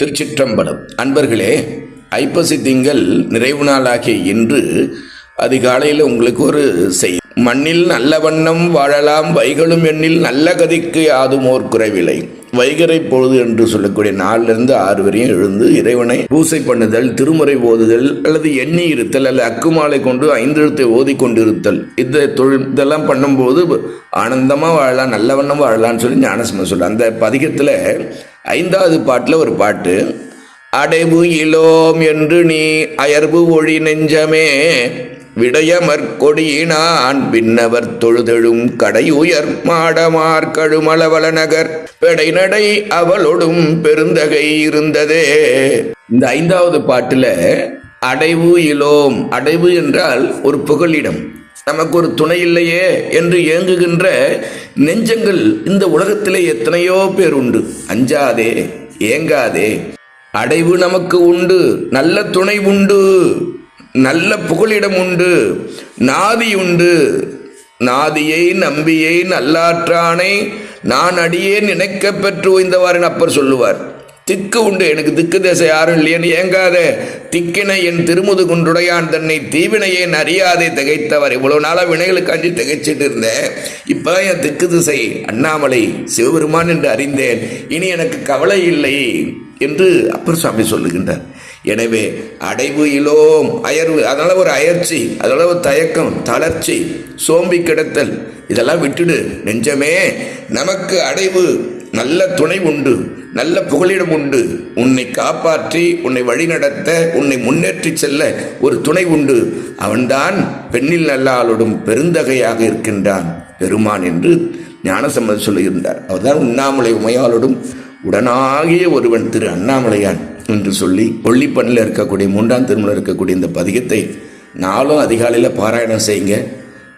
திருச்சிற்றம்பலம். அன்பர்களே ஐப்பசி திங்கள் நிறைவு நாளாகிய இன்று அதிகாலையில் உங்களுக்கு ஒரு செய் மண்ணில் நல்ல வண்ணம் வாழலாம் வைகளும் எண்ணில் நல்ல கதிக்கு யாதுமோர் குறைவில்லை. வைகரை பொழுது என்று சொல்லக்கூடிய நாலிலிருந்து ஆறு வரையும் எழுந்து இறைவனை பூசை பண்ணுதல் திருமுறை ஓதுதல் அல்லது எண்ணி இருத்தல் அல்லது அக்குமாலை கொண்டு ஐந்தெழுத்தை ஓதி கொண்டிருத்தல். இந்த தொழில் இதெல்லாம் பண்ணும்போது ஆனந்தமாக வாழலாம் நல்ல வண்ணம் வாழலாம்னு சொல்லி ஞானசிம்மன் சொல்ல அந்த பதிகத்தில் ஐந்தாவது பாட்டில் ஒரு பாட்டு அடைவு இலோம் என்று நீ அயர்வு ஒளி நெஞ்சமே விடயமற்கொடியினான் பின்னவர் தொழுதெழும் கடையுயர் மாடமார் கழுமளவல நகர் பெடைநடை அவளொடும் பெருந்தகை இருந்ததே. இந்த ஐந்தாவது பாட்டில் அடைவு இலோம். அடைவு என்றால் ஒரு புகலிடம். நமக்கு ஒரு துணை இல்லையே என்று ஏங்குகின்ற நெஞ்சங்கள் இந்த உலகத்திலே எத்தனையோ பேர் உண்டு. அஞ்சாதே ஏங்காதே. அடைவு நமக்கு உண்டு நல்ல துணை உண்டு நல்ல புகழிடம் உண்டு நாதி உண்டு. நாதியை நம்பியை நல்லாற்றானை நான் அடியே நினைக்க பெற்று ஓய்ந்தவாறு அப்பர் சொல்லுவார். திக்கு உண்டு. எனக்கு திக்கு தேசம் யாரும் இல்லையன்னு ஏங்காத. திக்கினை என் திருமுது குன்றுடையான் தன்னை தீவினையே அறியாதே திகைத்தவர். இவ்வளவு நாளாக வினைகளுக்கு அஞ்சு திகைச்சிட்டு இருந்தேன். இப்போ என் திக்கு திசை அண்ணாமலை சிவபெருமான் என்று அறிந்தேன். இனி எனக்கு கவலை இல்லை என்று அப்பர் சுவாமி சொல்லுகின்றார். எனவே அடைவு இலோம் அயர்வு அதனால் ஒரு அயற்சி அதனால் ஒரு தயக்கம் தளர்ச்சி சோம்பி கிடத்தல் இதெல்லாம் விட்டுடு நெஞ்சமே. நமக்கு அடைவு நல்ல துணை உண்டு. நல்ல புகலிடம் உண்டு. உன்னை காப்பாற்றி உன்னை வழிநடத்த உன்னை முன்னேற்றி செல்ல ஒரு துணை உண்டு. அவன்தான் பெண்ணில் நல்லாளோடும் பெருந்தகையாக இருக்கின்றான். பெருமான் என்று ஞானசம்மதம் சொல்லியிருந்தார். அவர்தான் உண்ணாமலை உமையாளோடும் உடனாகிய ஒருவன் திரு அண்ணாமலையான் என்று சொல்லி கொல்லிப்பண்ணில் இருக்கக்கூடிய மூன்றாம் திருமணம் இருக்கக்கூடிய இந்த பதிகத்தை நாளும் அதிகாலையில் பாராயணம் செய்யுங்க.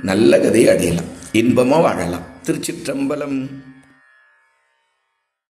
நல்ல கதையை அடையலாம். இன்பமாக வாழலாம். திருச்சிற்றம்பலம்.